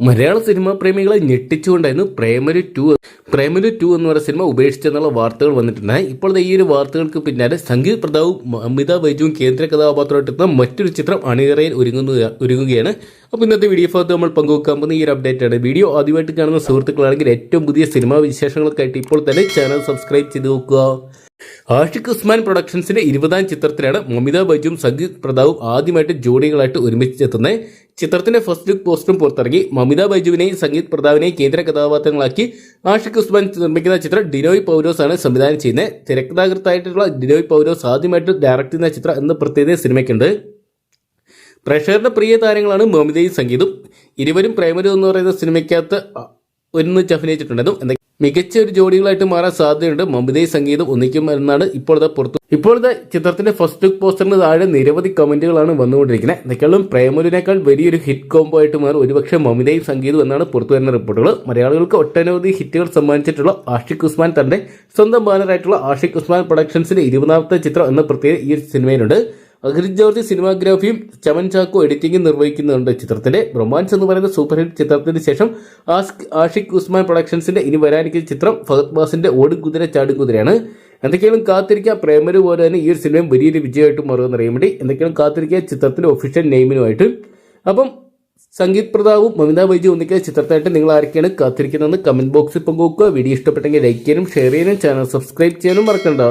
മലയാള cinema പ്രേമികളെ ഞെട്ടിച്ചുകൊണ്ടായിരുന്നു പ്രേമരു two പ്രേമരു two എന്ന് പറയുന്ന സിനിമ ഉപേക്ഷിച്ചെന്നുള്ള വാർത്തകൾ വന്നിട്ടുണ്ടായി ഇപ്പോൾ ഈ ഒരു വാർത്തകൾക്ക് പിന്നാലെ സംഗീത് പ്രതാവും അമിതാഭ് ബൈജുവും കേന്ദ്ര കഥാപാത്രമായിട്ടെത്തുന്ന മറ്റൊരു ചിത്രം അണിയറയിൽ ഒരുങ്ങുന്ന ഒരുങ്ങുകയാണ്. അപ്പോൾ ഇന്നത്തെ വീഡിയോ ഭാഗത്ത് നമ്മൾ പങ്കുവെക്കാൻ പോകുന്ന ഈ ഒരു അപ്ഡേറ്റ് ആണ്. വീഡിയോ ആദ്യമായിട്ട് കാണുന്ന സുഹൃത്തുക്കളാണെങ്കിൽ ഏറ്റവും പുതിയ സിനിമാ വിശേഷങ്ങൾക്കായിട്ട് ഇപ്പോൾ തന്നെ ചാനൽ സബ്സ്ക്രൈബ് ചെയ്ത് നോക്കുക. ആഷിഖ് ഉസ്മാൻ പ്രൊഡക്ഷൻസിന്റെ ഇരുപതാം ചിത്രത്തിലാണ് മമിത ബൈജുവും സജിത് പ്രതാവും ആദ്യമായിട്ട് ജോഡികളായിട്ട് ഒരുമിച്ചെത്തുന്നത് ചിത്രത്തിന്റെ ഫസ്റ്റ് ലുക്ക് പോസ്റ്ററും പുറത്തിറങ്ങി മമിത ബൈജുവിനെയും സംഗീത് പ്രതാവിനെയും കേന്ദ്ര കഥാപാത്രങ്ങളാക്കി ആഷിഖ് ഉസ്മാൻ നിർമ്മിക്കുന്ന ചിത്രം ഡിനോയ് പൗരോസ് ആണ് സംവിധാനം ചെയ്യുന്നത്. തിരക്കഥാകൃത്തായിട്ടുള്ള ഡിനോയ് പൗരോസ് ആദ്യമായിട്ട് ഡയറക്ട് ചെയ്യുന്ന ചിത്രം എന്ന പ്രത്യേകത സിനിമയ്ക്കുണ്ട്. പ്രേക്ഷകരുടെ പ്രിയ താരങ്ങളാണ് മമിതയും സംഗീതും. ഇരുവരും പ്രേമരു എന്ന് പറയുന്ന സിനിമയ്ക്കകത്ത് ഒന്നിച്ച് അഭിനയിച്ചിട്ടുണ്ടെന്നും എന്നാൽ മികച്ച ഒരു ജോഡികളായിട്ട് മാറാൻ സാധ്യതയുണ്ട്. മമിതയും സംഗീതം ഒന്നിക്കും എന്നാണ് ഇപ്പോഴത്തെ പുറത്തു ഇപ്പോഴത്തെ ചിത്രത്തിന്റെ ഫസ്റ്റ് ലുക്ക് പോസ്റ്ററിന് താഴെ നിരവധി കമന്റുകളാണ് വന്നുകൊണ്ടിരിക്കുന്നത്. എന്തൊക്കെയാളും പ്രേമലുവിനേക്കാൾ വലിയൊരു ഹിറ്റ് കോംബോ ആയിട്ട് മാറും. ഒരുപക്ഷെ മമിതയും സംഗീതം എന്നാണ് പുറത്തു വരുന്ന റിപ്പോർട്ടുകൾ. മലയാളികൾക്ക് ഒട്ടനവധി ഹിറ്റുകൾ സമ്മാനിച്ചിട്ടുള്ള ആഷിഖ് ഉസ്മാൻ തന്റെ സ്വന്തം ബാനറായിട്ടുള്ള ആഷിഖ് ഉസ്മാൻ പ്രൊഡക്ഷൻസിന്റെ ഇരുപതാമത്തെ ചിത്രം എന്ന പ്രത്യേക ഈ സിനിമയിലുണ്ട്. അഖിൽ ജോർജ് സിനിമാഗ്രാഫിയും ചമൻ ചാക്കോ എഡിറ്റിംഗും നിർവഹിക്കുന്നുണ്ട്. ചിത്രത്തിന്റെ റൊമാൻസ് എന്ന് പറയുന്ന സൂപ്പർ ഹിറ്റ് ചിത്രത്തിന് ശേഷം ആഷിഖ് ഉസ്മാൻ പ്രൊഡക്ഷൻസിന്റെ ഇനി വരാനിരിക്കുന്ന ചിത്രം ഫഹദ് ബാസിന്റെ ഓടുകുതിര ചാടുകുതിരയാണ് എന്തൊക്കെയാണ് കാത്തിരിക്കുക പ്രേമര് പോലെ തന്നെ ഈ ഒരു സിനിമയും വലിയൊരു വിജയമായിട്ട് മാറുമെന്ന് അറിയാൻ വേണ്ടി എന്തൊക്കെയാണ് കാത്തിരിക്കുക ചിത്രത്തിന്റെ ഒഫീഷ്യൽ നെയിമിനുമായിട്ട് അപ്പം സംഗീത് പ്രതാവും മമിത ബൈജു ഒന്നിക്കുന്ന ചിത്രത്തായിട്ട് നിങ്ങൾ ആരൊക്കെയാണ് കാത്തിരിക്കുന്നതെന്ന് കമന്റ് ബോക്സിൽ പങ്കുവെക്കുക. വീഡിയോ ഇഷ്ടപ്പെട്ടെങ്കിൽ ലൈക്ക് ചെയ്യാനും ഷെയർ ചെയ്യാനും ചാനൽ സബ്സ്ക്രൈബ് ചെയ്യാനും മറക്കണ്ട.